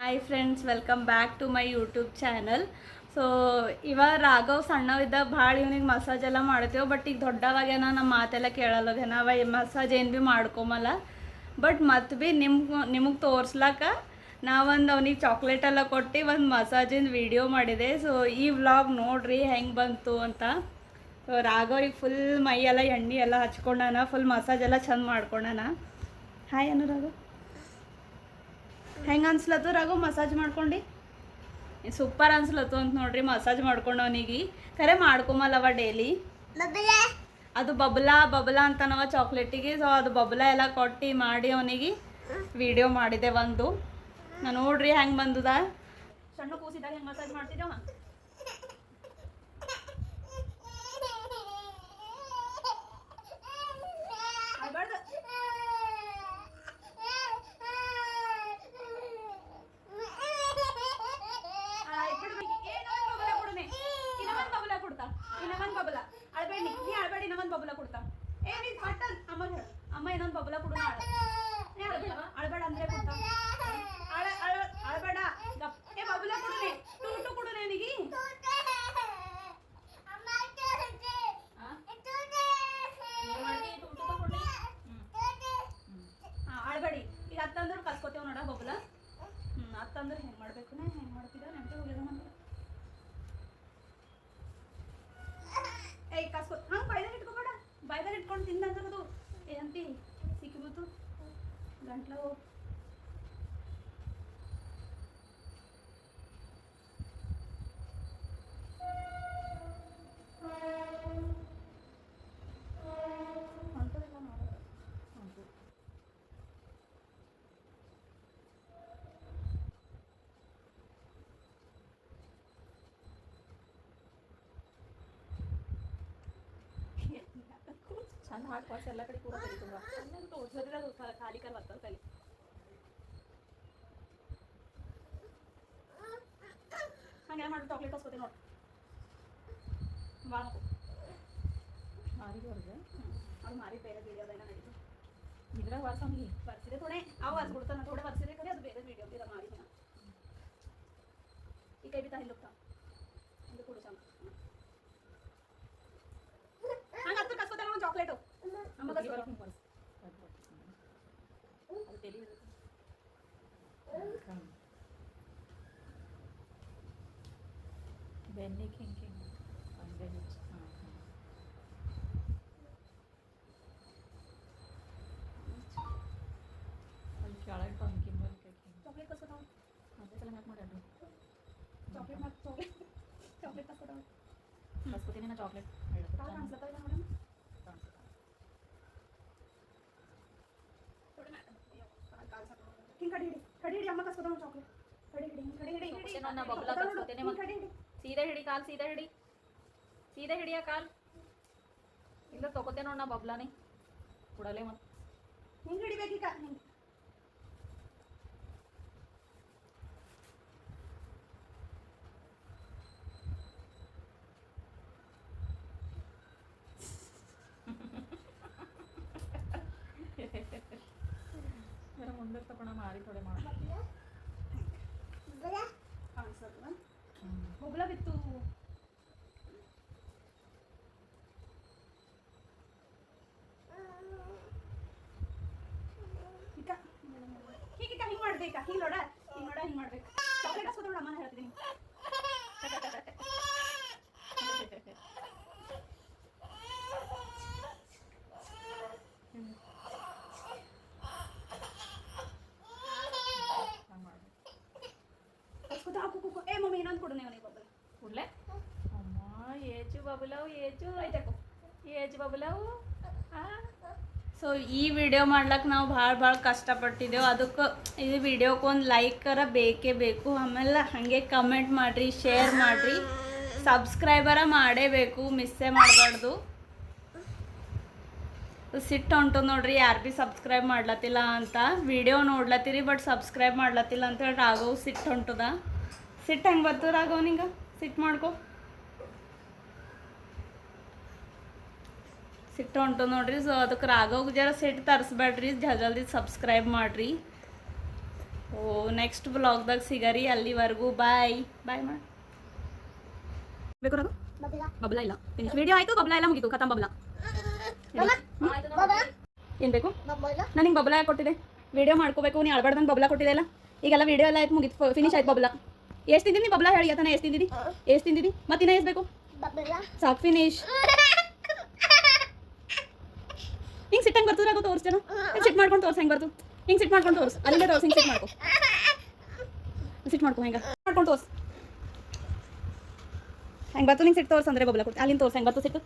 Hi friends welcome back to my YouTube channel so ಇವಾಗ ರಾಘವ್ ಸಣ್ಣವಿದ್ದಾಗ ಭಾಳ ಇವನಿಗೆ ಮಸಾಜ್ ಎಲ್ಲ ಮಾಡ್ತೇವೆ ಬಟ್ ಈಗ ದೊಡ್ಡವಾಗೇನ ನಮ್ಮ ಮಾತೆಲ್ಲ ಕೇಳಲ್ಲೋಗೇನ ಅವ ಮಸಾಜ್ ಏನು ಭೀ ಮಾಡ್ಕೊಮಲ್ಲ. ಬಟ್ ಮತ್ತೆ ಭೀ ನಿಮ್ಗೆ ನಿಮಗೆ ತೋರ್ಸ್ಲಾಕ ನಾವೊಂದು ಅವ್ನಿಗೆ ಚಾಕ್ಲೇಟ್ ಎಲ್ಲ ಕೊಟ್ಟು ಒಂದು ಮಸಾಜಿನ ವಿಡಿಯೋ ಮಾಡಿದೆ. ಸೊ ಈ ವ್ಲಾಗ್ ನೋಡ್ರಿ ಹೆಂಗೆ ಬಂತು ಅಂತ. ಸೊ ರಾಘವ್ರಿಗೆ ಫುಲ್ ಮೈ ಎಲ್ಲ ಎಣ್ಣೆ ಎಲ್ಲ ಹಚ್ಕೊಂಡಾನ ಫುಲ್ ಮಸಾಜ್ ಎಲ್ಲ ಚಂದ ಮಾಡ್ಕೊಂಡಾನ. ಹಾಯ್ ಅನು ರಾಘವ್ ಹೆಂಗೆ ಅನ್ಸ್ಲತ್ತು ರಾಘು ಮಸಾಜ್ ಮಾಡ್ಕೊಂಡು. ಸೂಪರ್ ಅನ್ಸ್ಲತ್ತು ಅಂತ ನೋಡ್ರಿ ಮಸಾಜ್ ಮಾಡ್ಕೊಂಡು ಅವನಿಗೆ ಖರೆ ಮಾಡ್ಕೊಂಬಲ್ಲವ ಡೈಲಿ ಅದು ಬಬ್ಲಾ ಬಬ್ಲಾ ಅಂತನವ ಚಾಕ್ಲೇಟಿಗೆ ಸೊ ಅದು ಬಬ್ಲಾ ಎಲ್ಲ ಕೊಟ್ಟು ಮಾಡಿ ಅವನಿಗೆ ವಿಡಿಯೋ ಮಾಡಿದೆ ಒಂದು. ನಾ ನೋಡ್ರಿ ಹೆಂಗೆ ಬಂದದ. ಸಣ್ಣ ಕೂಸಿದಾಗ ಹೆಂಗೆ ಮಸಾಜ್ ಮಾಡ್ತಿದ್ದೇವ ಅಳ್ಬೇಡಿ ನೀ. ನೀ ಅಳ್ಬೇಡಿ, ಇನ್ನೊಂದ್ ಬಬಲ ಕೊಡ್ತಾ. ಏ, ನೀನ್ ಫಟ್ ಅನ್- ಅಮ್ಮಗ್ ಹೇಳು. ಅಮ್ಮ ಇನ್ನೊಂದ್ ಬಬಲ ಕೊಡು ನಾಳೆ. ಏ, ಅಳ್ಬೇಡ. ಅಳ್ಬೇಡ ಅಂದ್ರೆ ಕೊಡ್ತಾ. ಅಳ ಅಳ- ಅಳ್ಬೇಡ. ಗಪ್. ಏ, ಬಬಲ ಕೊಡುನೆ. ಟೂಟು ಕೊಡುನೆ ಅವನಿಗೆ. ಆ? ಏನ್ ಮಾಡ್ತಿ? ಟೂಟು ತಗೊಂಡಿ? ಹಾ, ಅಳ್ಬೇಡಿ. ಈಗ ಅತ್ತಂದ್ರು ಕಸ್ಕೊತೇವ್ ನೋಡ ಬಬಲ ಹ್ಮ್ ಅತ್ತಂದ್ರೆ ಹೆಂಗ್ ಮಾಡ್ಬೇಕು దాంట్లో छान हात पाच सल्लाकडे खाली करवात। ಕಲಿ ತುಂಬ ತೋರ್ಸೋದಿಲ್ಲ ಅದು ಖಾ- ಖಾಲಿ ಕರ್ ಬರ್ತದೆ ಕಲಿ ಹಂಗೆ ಮಾಡಿ ಚಾಕ್ಲೇಟ್ ಕಸ್ಕೊತೀನಿ ನೋಡಿ ಭಾಳ ಮಾರಿದವ್ರಿಗೆ ಅದು ಮಾರಿ ಬೇರೆ ವಿಡಿಯೋದೈನ ನಡೀತು ಇದ್ರಾಗ ವಾಸ ನೀ ಬರ್ಸಿದೆ ಥೋಡೆ ಅವು ಅದು ಕೊಡ್ತಾನೆ ಥೋಡೆ ಬರ್ಸಿದೆ ಕರೆ ಅದು ಬೇರೆ ವಿಡಿಯೋ ಬೇರೆ ಮಾಡಿ ಈ ಕೈ ಬಿತ್ತಾ ಹಿಂದುಕ್ತಾ ಹಿಂದೆ ಬೆನ್ನಿಗೆ ಹಿಂಗೆ ಹಿಂಗೆ ಹಂಗೆ ಹೆಚ್ಚು ಹಾಂ ಹಾಂ ಅಲ್ಲಿ ಕೆಳಗೆ ಟಂಕಿ ಮೇಲೆ ಹಿಂಗೆ ಚಾಕ್ಲೇಟ್ ಕಸ್ಕೊತಾವ ಅದೇ ಸಲ ಮ್ಯಾಕ್ ಮಾಡ್ಯಾಡ್ರಿ ಚಾಕ್ಲೇಟ್ ಮಾಡಿ ಚಾಕ್ಲೇಟ್ ಚಾಕ್ಲೇಟ್ ಕಸ್ಕೊತಾವ ಕಸ್ಕೊತೀನಿ ನಾ ಚಾಕ್ಲೇಟ್ ಕಾಲು ಕಾಣಿಸ್ಲತ್ತವ ಇಲ್ಲ ನೋಡೋಣ ಹಿಂಗೆ ಕಡಿ ಹಿಡಿ ಕಡಿ ಹಿಡಿ ಅಮ್ಮ ಕಸ್ಕೊತಾವ ಚಾಕ್ಲೇಟ್ ಕಡಿ ಹಿಡಿ ಹಿಂಗ್ ಕಡಿ ಹಿಡಿ ಹಿಡಿ ಕಸ್ಕೊತೇನೆ ನಾನು ಬಬ್ಲ ಕಸ್ಕೊತೇನೆ ಹಿಂಗ್ ಮತ್ತೆ. ಕಡಿ ಹಿಡಿ ಸೀದಾ ಹಿಡಿ ಕಾಲ್ ಸೀದಾ ಹಿಡಿ ಸೀದಾ ಹಿಡಿಯ ಕಾಲ್ ಇಲ್ಲ ತಗೋತೆ ನೋಡ್ ನಾ ಬಬ್ಲಾನೇ ಕೊಡಲೇ ಮತ್ತೆ ಹಿಂಗೆ ಹಿಡಿಬೇಕೀಗ ಹಿಂಗೆ ಜರ ಮುಂದೆ ತಗೊಂಡ ಮಾರಿ ಥೋಡೆ ಮಾಡಿ ಕಾಣಿಸ್ತದ ಬೊಗ್ಲ ಬಿತ್ತು ಈಗ ಹೀಗೀಗ ಹಿಂಗೆ ಮಾಡ್ಬೇಕಾ ಹಿಂಗ್ ನೋಡ ಹಿಂಗ್ ನೋಡ, ಹಿಂಗ್ ಮಾಡ್ಬೇಕು. ಚಾಕ್ಲೇಟ್ ಹಸ್ಕೊತ ಅಮ್ಮನ ಹೇಳ್ತೀನಿ ಬಬಲವು ಏಜು? ಐತಕು ಏಜು ಬಬಲವು? ಸೊ ಈ ವಿಡಿಯೋ ಮಾಡ್ಲಕ್ಕೆ ನಾವು ಭಾಳ ಭಾಳ ಕಷ್ಟಪಟ್ಟಿದ್ದೆವು. ಅದಕ್ಕೆ ಈ ವಿಡಿಯೋಕ್ಕೆ ಒಂದು ಲೈಕರ ಬೇಕೇ ಬೇಕು. ಆಮೇಲೆ ಹಾಗೆ ಕಮೆಂಟ್ ಮಾಡಿರಿ ಶೇರ್ ಮಾಡಿರಿ. ಸಬ್ಸ್ಕ್ರೈಬರ ಮಾಡೇಬೇಕು ಮಿಸ್ಸೇ ಮಾಡಬಾರ್ದು. ಸಿಟ್ಟು ಹೊಂಟು ನೋಡ್ರಿ ಯಾರು ಭೀ ಸಬ್ಸ್ಕ್ರೈಬ್ ಮಾಡ್ಲತ್ತಿಲ್ಲ ಅಂತ. ವಿಡಿಯೋ ನೋಡ್ಲತ್ತೀರಿ ಬಟ್ ಸಬ್ಸ್ಕ್ರೈಬ್ ಮಾಡ್ಲತ್ತಿಲ್ಲ ಅಂತ ಹೇಳಿ ರಾಘವ್ ಸಿಟ್ಟು ಹೊಂಟದ ಸಿಟ್ಟು ಹೆಂಗೆ ಬರ್ತು ರಾಘವ್ ನಿಂಗೆ? ಸಿಟ್ಟು ಮಾಡ್ಕೊ. ಸಿಟ್ಟು ಹೊಂಟು ನೋಡ್ರಿ. ಸೊ ಅದಕ್ಕೆ ರಾಗೋಗ ಜರ ಸಿಟ್ಟು ತರಿಸ್ಬೇಡ್ರಿ. ಜಲ್ ಜಲ್ದಿ ಸಬ್ಸ್ಕ್ರೈಬ್ ಮಾಡಿರಿ. ಓ ನೆಕ್ಸ್ಟ್ ಬ್ಲಾಗ್ದಾಗ ಸಿಗರಿ ಅಲ್ಲಿವರೆಗೂ. ಬಾಯ್ ಬಾಯ್ ಮಾಡಿ ಬೇಕು ಬಬ್ಲಾ. ಇಲ್ಲ. ವಿಡಿಯೋ ಆಯ್ತು ಬಬ್ಲಾ ಎಲ್ಲ ಮುಗೀತು. ಬಬಲ. ಬಬ್ಲಾ. ಏನು ಬೇಕು? ನನಗೆ ನಿಂಗೆ ಬಬ್ಲಾ ಕೊಟ್ಟಿದೆ ವಿಡಿಯೋ ಮಾಡ್ಕೋಬೇಕು ನೀ ಅಳ್ಬಾರ್ದಂಗೆ ಬಬ್ಲಾ ಕೊಟ್ಟಿದೆ ಅಲ್ಲ? ಈಗೆಲ್ಲ ವಿಡಿಯೋ ಎಲ್ಲ ಆಯ್ತು ಮುಗಿತು. ಫಿನಿಶ್ ಆಯ್ತು ಬಬ್ಲಾ. ಎಷ್ಟು ತಿಂದಿನಿ ಬಬ್ಲಾ ಹೇಳಿ ತಾನೆ ಎಷ್ಟು ತಿಂದಿದಿ ಎಷ್ಟು ತಿಂದಿದಿ ಮತ್ತಿನ್ನ ಎಷ್ಟು ಬೇಕು? ಸಾಕು ಫಿನಿಶ್ ಹಿಂಗೆ ಸಿಟ್ಟಂಗೆ ಹಂಗ್ ಬರ್ತದ್ರಾಗ ತೋರಿಸ್ ಜನ ಸಿಟ್ ಮಾಡ್ಕೊಂಡು ತೋರ್ಸ್, ಹೆಂಗೆ ಬರ್ತು ಹಿಂಗೆ ಸಿಟ್ ಮಾಡ್ಕೊಂಡು ತೋರ್ಸ್. ಅಲ್ಲೇ ತೋರ್ಸ್, ಹಿಂಗೆ ಸಿಟ್ ಮಾಡ್ಕೊ. ಸಿಟ್ ಮಾಡ್ಕೊ, ಹೆಂಗ? ಮಾಡ್ಕೊಂಡು ತೋರ್ಸ್. ಹೆಂಗೆ ಬರ್ತು ನಿಂಗೆ ಸಿಟ್ ತೋರ್ಸ್ ಅಂದ್ರೆ ಬಬ್ಲಾ ಕೊಡ್ತೀನಿ. ಅಲ್ಲಿಂದ ತೋರ್ಸ್, ಹೆಂಗೆ ಬರ್ತು ಸಿಟ್ಟು